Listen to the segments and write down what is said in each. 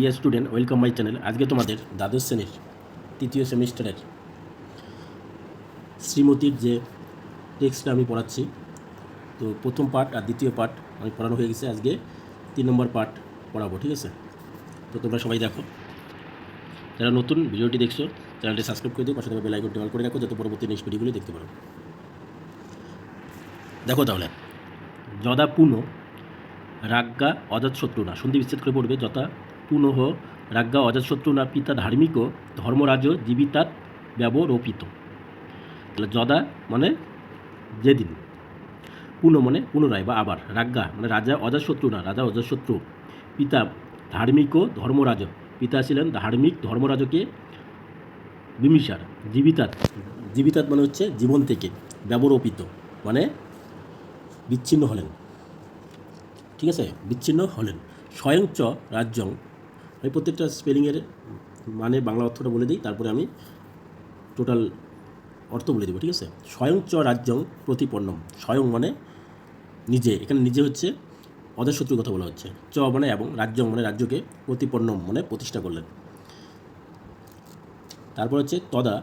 Dear student welcome my channel আজকে তোমাদের দ্বাদশ শ্রেণির, তৃতীয় সেমিস্টারের শ্রীমতীর যে টেক্সটটা আমি পড়াচ্ছি, তো প্রথম পার্ট আর দ্বিতীয় পার্ট আমি পড়ানো হয়ে গেছে। আজকে তিন নম্বর পার্ট পড়াবো, ঠিক আছে? তো তোমরা সবাই দেখো। যারা নতুন ভিডিওটি দেখছ চ্যানেলটি সাবস্ক্রাইব করে দিও, পাশে বেল আইকনটি অন করে রাখো, যাতে পরবর্তী নেক্সট ভিডিওগুলো দেখতে পারো। দেখো তাহলে, যদা পুনঃ, রাজ্ঞা অজাতশত্রু না, সন্ধি বিচ্ছেদ করে পড়বে, যথা পুনঃ রাজ্ঞা অজাতশত্রু না পিতা ধার্মিক ধর্মরাজ জীবিতাৎ ব্যবরোপিত। তাহলে যদা মানে যেদিন। পুনঃ মানে পুনরায় বা আবার। রাজ্ঞা মানে রাজা অজাতশত্রু না, রাজা অজাতশত্রু। পিতা ধার্মিক ধর্মরাজ। পিতা ছিলেন ধার্মিক, ধর্মরাজকে বিমিসার জীবিতাত জীবিতাত মানে হচ্ছে জীবন থেকে ব্যবরোপিত। মানে বিচ্ছিন্ন হলেন। ঠিক আছে? বিচ্ছিন্ন হলেন। স্বয়ং চ রাজ্যং আমি প্রত্যেকটা স্পেলিংয়ের মানে বাংলা অর্থটা বলে দিই, তারপরে আমি টোটাল অর্থ বলে দেবো, ঠিক আছে? স্বয়ং চ রাজ্যং প্রতিপন্নম, স্বয়ং মানে নিজে, এখানে নিজে হচ্ছে অদের অজাতশত্রুর কথা বলা হচ্ছে। চ মানে এবং, রাজ্যং মানে রাজ্যকে প্রতিপন্নম মানে প্রতিষ্ঠা করলেন। তারপর হচ্ছে তদা,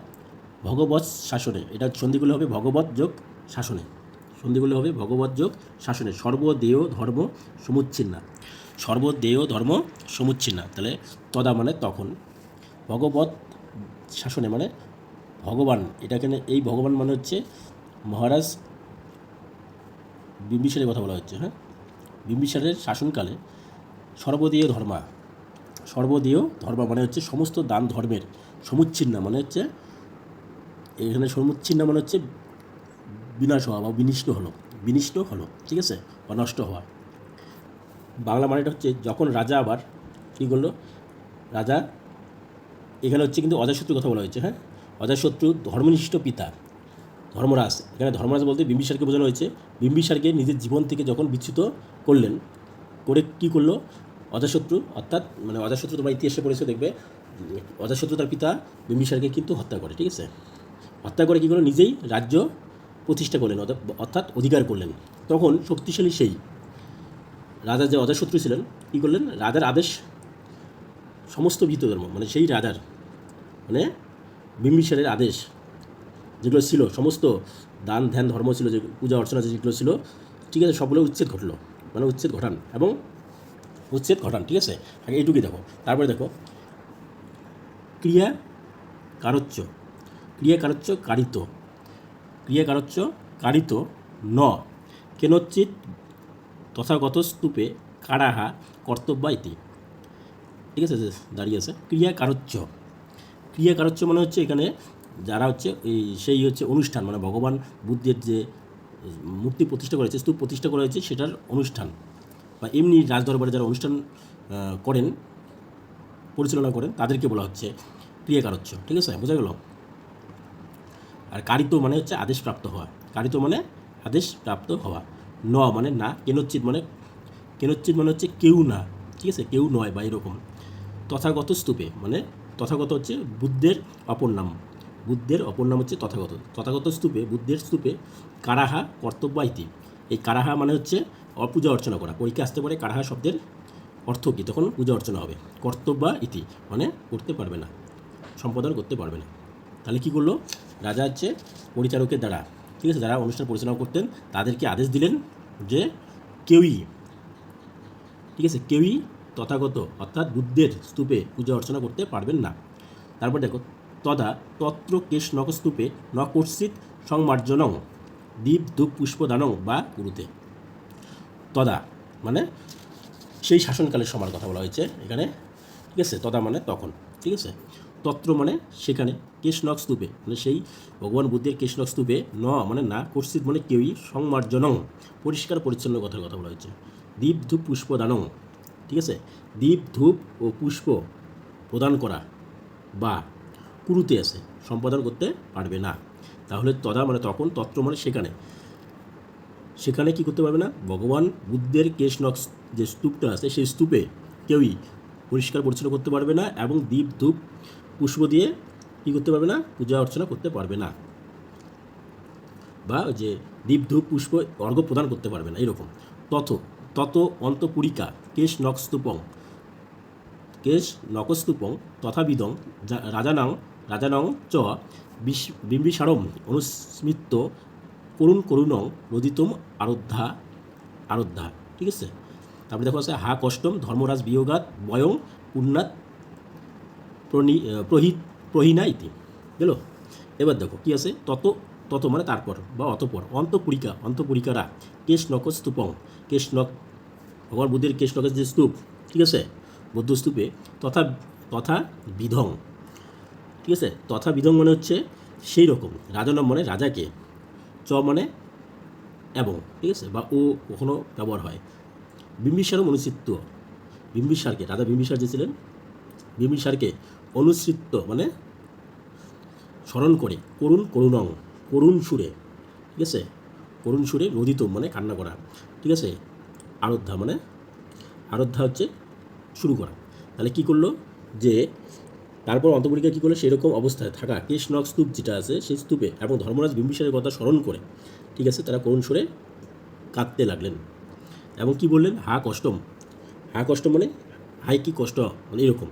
ভগবৎ শাসনে, এটা সন্ধিগুলো হবে ভগবৎ যোগ শাসনে। সন্ধিগুলো হবে ভগবৎ যোগ শাসনে সর্বদেয় ধর্ম সমুচ্ছিন্না। সর্বদেয় ধর্ম সমুচ্ছিন্না। তাহলে তদা মানে তখন। ভগবৎ শাসনে মানে ভগবান। এটা এখানে এই ভগবান মানে হচ্ছে মহারাজ বিম্বিসারের কথা বলা হচ্ছে হ্যাঁ? বিম্বিসারের শাসনকালে সর্বদেয় ধর্মা, সর্বদেয় ধর্ম মানে হচ্ছে সমস্ত দান ধর্মের সমুচ্ছিন্ন মানে হচ্ছে এখানে সমুচ্ছিন্ন মানে হচ্ছে বিনাশ হওয়া বা বিনিষ্ট হলো বিনিষ্ট হলো, ঠিক আছে? বা নষ্ট হওয়া। বাংলা মানেটা হচ্ছে যখন রাজা আবার কী করল? রাজা এখানে হচ্ছে কিন্তু অজাশত্রুর কথা বলা হয়েছে হ্যাঁ? অজাশত্রু ধর্মনিষ্ঠ পিতা, ধর্মরাজ। এখানে ধর্মরাজ বলতে বিম্বিসারকে বোঝানো হয়েছে। বিম্বিসারকে নিজের জীবন থেকে যখন বিচ্যুত করলেন, করে কী করল? অজাশত্রু অর্থাৎ মানে অজাশত্রু তোমার ইতিহাসে পড়েছে, দেখবে। অজাশত্রু তার পিতা বিম্বিসারকে কিন্তু হত্যা করে, ঠিক আছে? হত্যা করে কী করল? নিজেই রাজ্য প্রতিষ্ঠা করলেন, অর্থাৎ অধিকার করলেন। তখন শক্তিশালী সেই রাজা যে অজাশত্রু ছিলেন, কী করলেন? রাজার আদেশ সমস্ত বিহিত ধর্ম মানে সেই রাজার মানে বিম্বিসারের আদেশ যেগুলো ছিল, সমস্ত দান ধ্যান ধর্ম ছিল, যে পূজা অর্চনা যেগুলো ছিল, ঠিক আছে, সবগুলো উচ্ছেদ ঘটলো। মানে উচ্ছেদ ঘটান এবং উচ্ছেদ ঘটান, ঠিক আছে? আগে এইটুকুই দেখো। তারপরে দেখো, ক্রিয়া কারচ্য ক্রিয়া কারচ্য কারিত, ক্রিয়া কারচ্য কারিত ন, কেনচিৎ তথাগত স্তূপে কারাহা, কর্তব্য ইতি। ঠিক আছে দাঁড়িয়ে আছে। ক্রিয়া কারচ্য। ক্রিয়া কারচ্য মানে হচ্ছে এখানে যারা হচ্ছে এই সেই হচ্ছে অনুষ্ঠান মানে ভগবান বুদ্ধের যে মূর্তি প্রতিষ্ঠা করেছে, স্তূপ প্রতিষ্ঠা করা হয়েছে সেটার অনুষ্ঠান। বা এমনি রাজদরবারে যারা অনুষ্ঠান করেন, পরিচালনা করেন, তাদেরকে বলা হচ্ছে ক্রিয়াকারচ্য ঠিক আছে, বোঝা গেল? আর কারিত মানে হচ্ছে আদেশ প্রাপ্ত হওয়া। কারিত মানে আদেশ প্রাপ্ত হওয়া। ন মানে না কেনচ্ছিত মানে কেনচ্ছিত মানে হচ্ছে কেউ না, ঠিক আছে? কেউ নয় বা এরকম। তথাগত স্তূপে মানে তথাগত হচ্ছে বুদ্ধের অপর নাম। বুদ্ধের অপর নাম হচ্ছে তথাগত। তথাগত স্তূপে, বুদ্ধের স্তূপে কারাহা কর্তব্য ইতি এই কারাহা মানে হচ্ছে অপূজা অর্চনা করা। পরীক্ষা আসতে পারে কারাহা শব্দের অর্থ কী? তখন পূজা অর্চনা হবে। কর্তব্য ইতি মানে করতে পারবে না, সম্পাদন করতে পারবে না। তাহলে কী করল? রাজা হচ্ছে পরিচারকের দ্বারা ঠিক আছে, যারা অনুষ্ঠান পরিচালনা করতেন, তাদেরকে আদেশ দিলেন যে কেউই, ঠিক আছে, কেউই তথাগত অর্থাৎ বুদ্ধের স্তূপে পূজা অর্চনা করতে পারবেন না। তারপর দেখো, তদা তত্র কেশ নকস্তূপে ন কর্ষিত সংমার্জনং দীপ ধূপ পুষ্পদানং বা কুরুতে। তদা মানে সেই শাসনকালের সময়ের কথা বলা হয়েছে এখানে, ঠিক আছে, তদা মানে তখন, ঠিক আছে। তত্র মানে সেখানে কেশনক স্তূপে মানে সেই ভগবান বুদ্ধের কেশনক স্তূপে ন মানে না কর্ষিত মানে কেউই সংমার্জনং, পরিষ্কার পরিচ্ছন্ন কথার কথা বলা হয়েছে। দীপ ধূপ পুষ্প দানং ঠিক আছে? দীপ ধূপ ও পুষ্প প্রদান করা বা কুরুতে আছে, সম্পাদন করতে পারবে না। তাহলে তদা মানে তখন তত্র মানে সেখানে। সেখানে কি করতে পারবে না? ভগবান বুদ্ধের কেশনক যে স্তূপটা আছে, সেই স্তূপে কেউই পরিষ্কার পরিচ্ছন্ন করতে পারবে না এবং দীপ ধূপ পুষ্প দিয়ে কী করতে পারবে না? পূজা অর্চনা করতে পারবে না। বা যে দীপ ধূপ পুষ্প, অর্ঘ্য প্রদান করতে পারবে না, এরকম। তত তত অন্তপুরিকা, কেশ নক স্তূপং কেশ নকস্তূপং, তথাবিদং রাজানাং, রাজানং চ বিম্বিসারম অনুস্মৃত করুণ করুণং, রোদিতম আরোধ্যা আরোধ্যা ঠিক আছে? তারপরে দেখো আছে, হা কষ্টম, ধর্মরাজ বিয়োগাত, বয়ং পুণ্যাত প্রণি প্রহি, প্রহিনা ইতি। গেল? এবার দেখো কি আছে? তত তত মানে তারপর বা অতপর। অন্তপুরিকা, অন্তপুরিকারা। কেশ নক স্তূপং। কেশ নক ভগবান বুদ্ধের কেশ নকের যে স্তূপ, ঠিক আছে? বৌদ্ধ স্তূপে তথা তথা বিধং। ঠিক আছে? তথা বিধং মানে হচ্ছে সেই রকম রাজনম মানে রাজাকে। চ মানে এবং, ঠিক আছে? বা ও কখনো ব্যবহার হয়। বিম্বিসারও অনুচিত্ত বিম্বিসারকে, রাজা বিম্বিসার যে ছিলেন, বিম্বিসারকে অনুসৃত মানে স্মরণ করে। করুণ করুণং, করুণ সুরে, ঠিক আছে? করুণ সুরে রোদিত মানে কান্না করা, ঠিক আছে? আরাধ্যা মানে আরাধ্যা হচ্ছে শুরু করা। তাহলে কি করল? যে তারপর অন্তপরীক্ষা কী করল? সেরকম অবস্থায় থাকা কৃষ্ণক স্তূপ যেটা আছে, সেই স্তূপে এবং ধর্মরাজ বিম্বিসারের কথা স্মরণ করে, ঠিক আছে? তারা করুণ সুরে কাঁদতে লাগলেন। এবং কি বললেন? হা কষ্টম। হা কষ্ট মানে হাই কি কষ্ট? মানে এরকম।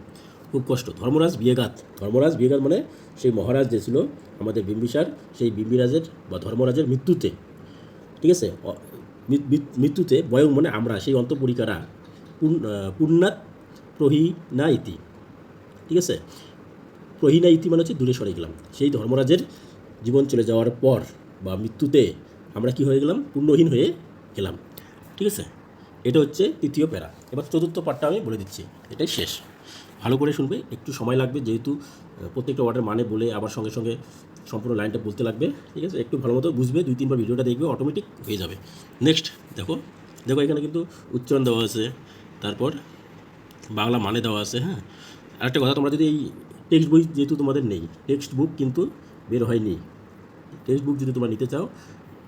খুব কষ্ট। ধর্মরাজ বিয়েঘাত ধর্মরাজ বিয়েঘাত মানে সেই মহারাজ যে ছিল আমাদের বিম্বিসার সেই বিম্বিরাজের বা ধর্মরাজের মৃত্যুতে। ঠিক আছে? মৃত্যুতে বয়ং মানে আমরা, সেই অন্তপরিকারা। পুণ্যাত প্রহিনা ইতি ঠিক আছে? প্রহিনা ইতি মানে হচ্ছে দূরে সরে গেলাম। সেই ধর্মরাজের জীবন চলে যাওয়ার পর বা মৃত্যুতে আমরা কি হয়ে গেলাম? পুণ্যহীন হয়ে গেলাম। ঠিক আছে? এটা হচ্ছে তৃতীয় প্যারা। এবার চতুর্থ পাঠটা আমি বলে দিচ্ছি। এটাই শেষ। ভালো করে শুনবে, একটু সময় লাগবে যেহেতু প্রত্যেকটা ওয়ার্ডের মানে বলে আবার সঙ্গে সঙ্গে সম্পূর্ণ লাইনটা বলতে লাগবে, ঠিক আছে? একটু ভালো মতো বুঝবে, দুই তিনবার ভিডিওটা দেখবে অটোমেটিক হয়ে যাবে। নেক্সট দেখো দেখো এখানে কিন্তু উচ্চারণ দেওয়া আছে, তারপর বাংলা মানে দেওয়া আছে হ্যাঁ? আরেকটা কথা, তোমরা যদি এই টেক্সট বই যেহেতু তোমাদের নেই টেক্সট বুক কিন্তু বের হয়নি টেক্সট বুক যদি তোমরা নিতে চাও,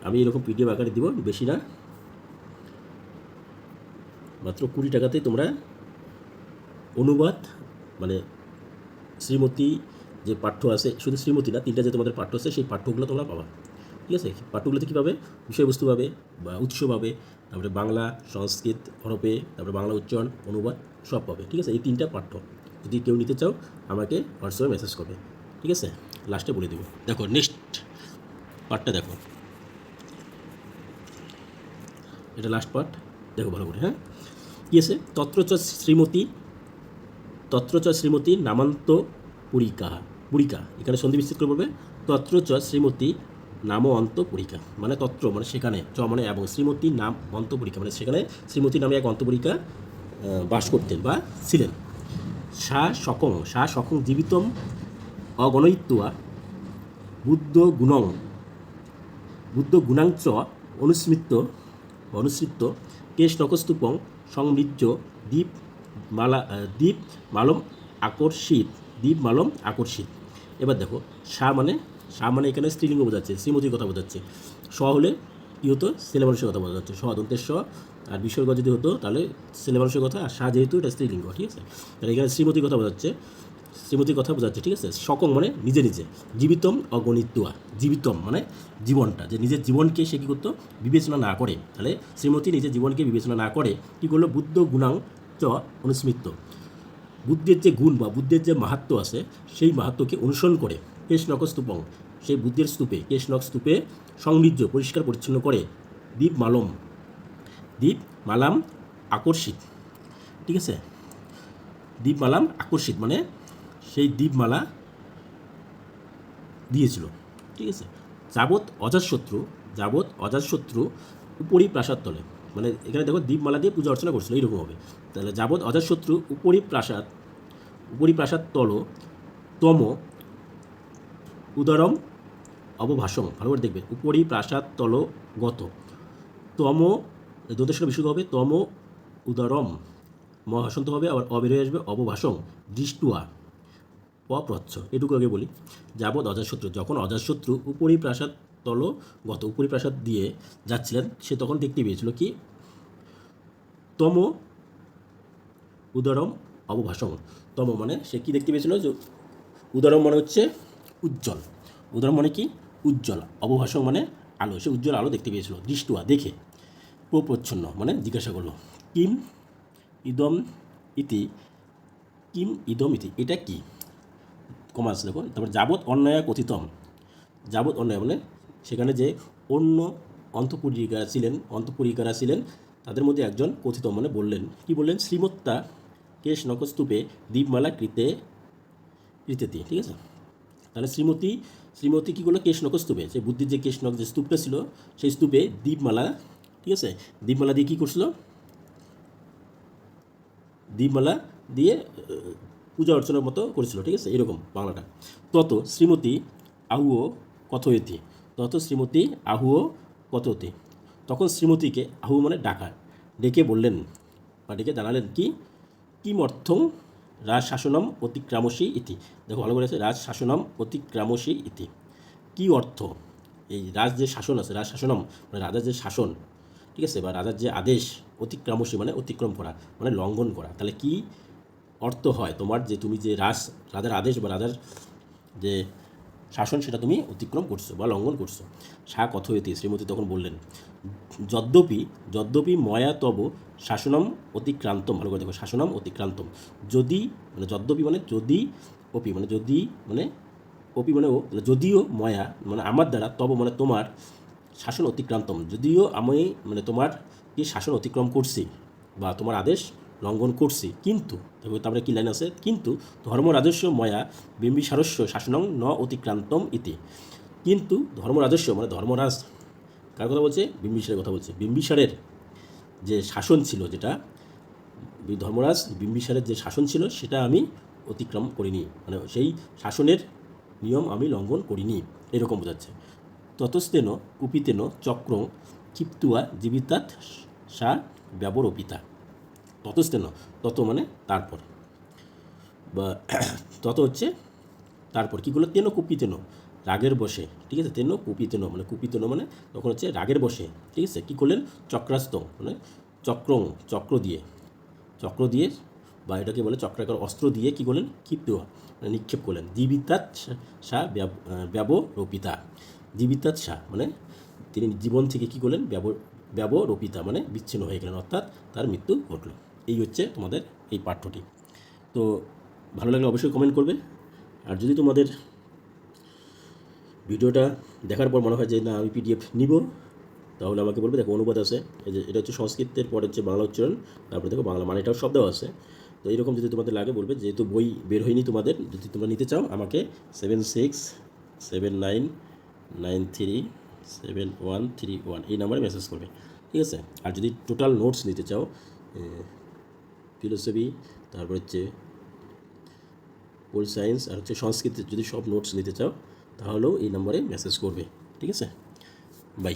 আমি এরকম পিডিএফ আকারে দিব, বেশি না। মাত্র কুড়ি টাকাতেই তোমরা অনুবাদ মানে শ্রীমতী যে পাঠ্য আছে, শুধু শ্রীমতী না, তিনটা যে তোমাদের পাঠ্য আছে, সেই পাঠ্যগুলো তোমরা পাবা। ঠিক আছে? পাঠ্যগুলোতে কী পাবে? বিষয়বস্তু পাবে, বা উৎস পাবে, তারপরে বাংলা, সংস্কৃত, হরপে, তারপরে বাংলা উচ্চারণ, অনুবাদ, সব পাবে। ঠিক আছে? এই তিনটা পাঠ্য যদি কেউ নিতে চাও, আমাকে হোয়াটসঅ্যাপে মেসেজ করবে। ঠিক আছে? লাস্টে বলে দেবো। দেখো, নেক্সট পার্টটা দেখো। এটা লাস্ট পার্ট দেখো, ভালো করে হ্যাঁ? কী আছে? তত্রচ শ্রীমতী তত্রচ শ্রীমতী নামান্ত পুরিকা পুরিকা এখানে সন্ধি বিস্তৃত করে বলবে তত্রচ শ্রীমতী নাম অন্ত পুরিকা মানে তত্র মানে সেখানে চ মানে এবং শ্রীমতী নাম অন্তপুরিকা মানে সেখানে শ্রীমতী নামে এক অন্তপুরিকা আহ, বাস করতেন বা ছিলেন। সা সকং সা সকং জীবিতম অগণয়িত্বা বুদ্ধ গুণং বুদ্ধ গুণাংচ অনুস্মৃত অনুসৃত কেশ নকস্তূপং সংমৃজ্য দ্বীপ মালা দ্বীপ মালম আকর্ষিত, দ্বীপ মালম আকর্ষিত। এবার দেখো, সা মানে সা মানে এখানে স্ত্রীলিঙ্গ বোঝাচ্ছে, শ্রীমতীর কথা বোঝাচ্ছে। স হলে কী হতো? মানুষের কথা বোঝাচ্ছে। স দন্তের স, আর বিসর্গ যদি হতো, তাহলে মানুষের কথা আর সা যেহেতু এটা স্ত্রীলিঙ্গ, ঠিক আছে? তাহলে এখানে শ্রীমতীর কথা বোঝাচ্ছে, শ্রীমতীর কথা বোঝাচ্ছে, ঠিক আছে? সকম মানে নিজে নিজে, জীবিতম অগণিতুয়া জীবিতম মানে জীবনটা, যে নিজের জীবনকে সে কী করতো? বিবেচনা না করে। তাহলে শ্রীমতী নিজের জীবনকে বিবেচনা না করে, কী করল? বুদ্ধ গুণাং চ অনুস্মৃত। বুদ্ধের যে গুণ বা বুদ্ধের যে মাহাত্ম আছে, সেই মাহাত্মকে অনুসরণ করে কেশনক স্তূপং সেই বুদ্ধের স্তূপে কেশনক স্তূপে সমৃদ্ধ পরিষ্কার, পরিচ্ছন্ন করে দ্বীপ মালম। দ্বীপ মালাম আকর্ষিত। ঠিক আছে? দ্বীপমালাম আকর্ষিত মানে সেই দ্বীপমালা দিয়েছিল। ঠিক আছে? যাবৎ অজাতশত্রু যাবৎ অজাতশত্রু উপরি প্রাসাদ তলে। মানে এখানে দেখো দ্বীপমালা দিয়ে পূজা অর্চনা করছিল, এইরকম হবে। তাহলে যাবৎ অজাতশত্রু উপরি প্রাসাদ উপরি প্রাসাদ তল, তম, উদরম, অবভাষম, ভালো করে দেখবে উপরি প্রাসাদ তল গত। তম দোদেশ্বর বিশুদ্ধ হবে তম, উদরম, মহাসন্ত হবে, আবার অবেরোয় আসবে, অবভাষম, দৃষ্টুয়া, অপ্রচ্ছ, এটুকু আগে বলি। যাবৎ অজাতশত্রু, যখন অজাতশত্রু উপরি প্রাসাদ তল গত উপরি প্রাসাদ দিয়ে যাচ্ছিলেন, সে তখন দেখতে পেয়েছিল কি? তম উদরম অবভাষম। তম মানে সে কি দেখতে পেয়েছিল? যে উদরম মানে হচ্ছে উজ্জ্বল। উদরম মানে কি? উজ্জ্বল। অবভাষম মানে আলো। সে উজ্জ্বল আলো দেখতে পেয়েছিল। দৃষ্টুয়া, দেখে। প্রচ্ছন্ন মানে জিজ্ঞাসা করল, কিম ইদম ইতি? কিম ইদম ইতি? এটা কি? কমার্স দেখো। তারপর যাবৎ অন্যায় কথিতম। যাবৎ অন্যায় মানে সেখানে যে অন্য অন্তপুরিকারা ছিলেন অন্তপুরিকারা ছিলেন তাদের মধ্যে একজন কথিত মানে বললেন। কি বললেন? শ্রীমত্তা কেশ নকস্তূপে দ্বীপমালা কৃতে, কৃতেতি, ঠিক আছে? তাহলে শ্রীমতী শ্রীমতী কী করল? কেশনক স্তূপে যে বুদ্ধির যে কেশ কেশনক যে স্তূপটা ছিল, সেই স্তূপে দীপমালা, ঠিক আছে? দীপমালা দিয়ে কী করছিল? দীপমালা দিয়ে পূজা অর্চনার মতো করেছিল, ঠিক আছে? এরকম বাংলাটা। তত শ্রীমতী আহুও কথয়তি। তত শ্রীমতী আহুও কথয়তি। তখন শ্রীমতীকে আহু মানে ডাকা ডেকে বললেন, বা ডেকে জানালেন কি? কিম অর্থং রাজ শাসনম অতিক্রামসী ইতি। দেখো, ভালো করে আছে রাজ শাসনম অতিক্রামসী ইতি। কি অর্থ? এই রাজ যে শাসন আছে রাজ শাসনম মানে রাজার যে শাসন, ঠিক আছে? বা রাজার যে আদেশ, অতিক্রামসী মানে অতিক্রম করা মানে লঙ্ঘন করা। তাহলে কি অর্থ হয় তোমার যে তুমি যে রাজ, রাজার আদেশ বা রাজার যে শাসন সেটা তুমি অতিক্রম করছ বা লঙ্ঘন করছ। সা কথয়তি, শ্রীমতী তখন বললেন, যদ্যপি যদ্যপি ময়া তব শাসনম অতিক্রান্তম। ভালো করে দেখো, শাসনম অতিক্রান্তম। যদি মানে যদ্যপি মানে যদি অপি মানে যদি মানে অপি মানে ও যদিও ময়া মানে আমার দ্বারা তব মানে তোমার শাসন অতিক্রান্তম। যদিও আমি মানে তোমার কি শাসন অতিক্রম করছি বা তোমার আদেশ লঙ্ঘন করছি। কিন্তু তারপরে কী লাইন আছে? কিন্তু ধর্মরাজস্ব ময়া বিম্বিসারস্য শাসনং, ন অতিক্রান্তম ইতি। কিন্তু ধর্মরাজস্ব মানে ধর্মরাজ কার কথা বলছে? বিম্বিসারের কথা বলছে। বিম্বিসারের যে শাসন ছিল যেটা ধর্মরাজ বিম্বিসারের যে শাসন ছিল, সেটা আমি অতিক্রম করিনি। মানে সেই শাসনের নিয়ম আমি লঙ্ঘন করিনি। এরকম বোঝাচ্ছে। ততস্তেন, কুপিতেন, চক্র, ক্ষিপ্তুয়া, জীবিতাৎ সা ব্যবরোপিতা। ততস্তেন তত মানে তারপর। বা তত হচ্ছে তারপর, কী করল তেন কুপিতেন রাগের বসে ঠিক আছে? তেন কুপিতেন মানে কুপিতেন মানে তখন হচ্ছে রাগের বসে ঠিক আছে? কী করলেন? চক্রাস্ত মানে চক্র চক্র দিয়ে চক্র দিয়ে বা এটাকে বলে চক্রাকার অস্ত্র দিয়ে কী করলেন? ক্ষিপ্ত মানে নিক্ষেপ করলেন। জীবিতাৎ সা ব্যবরোপিতা জীবিতাৎ সা মানে তিনি জীবন থেকে কী করলেন? ব্যব, ব্যবরোপিতা মানে বিচ্ছিন্ন হয়ে গেলেন, অর্থাৎ তার মৃত্যু ঘটল। এই হচ্ছে তোমাদের এই পাঠ্যটি। তো ভালো লাগলে অবশ্যই কমেন্ট করবে। আর যদি তোমাদের ভিডিওটা দেখার পর মনে হয় যে, না, আমি পিডিএফ নিব, তাহলে আমাকে বলবে, দেখো, অনুবাদ আছে। এই যে, এটা হচ্ছে সংস্কৃতের, পরে হচ্ছে বাংলা উচ্চারণ, তারপরে দেখো বাংলা মানেটাও শব্দ আছে। তো এইরকম যদি তোমাদের লাগে, বলবে, যেহেতু বই বের হয়নি তোমাদের, যদি তোমরা নিতে চাও, আমাকে seven six seven nine nine three seven one three one এই নাম্বারে মেসেজ করবে। ঠিক আছে? আর যদি টোটাল নোটস নিতে চাও ফিলোসফি, তারপর হচ্ছে পোল সায়েন্স আর হচ্ছে সংস্কৃতি, যদি সব নোটস নিতে চাও, তাহলেও এই নম্বরে মেসেজ করবে। ঠিক আছে? বাই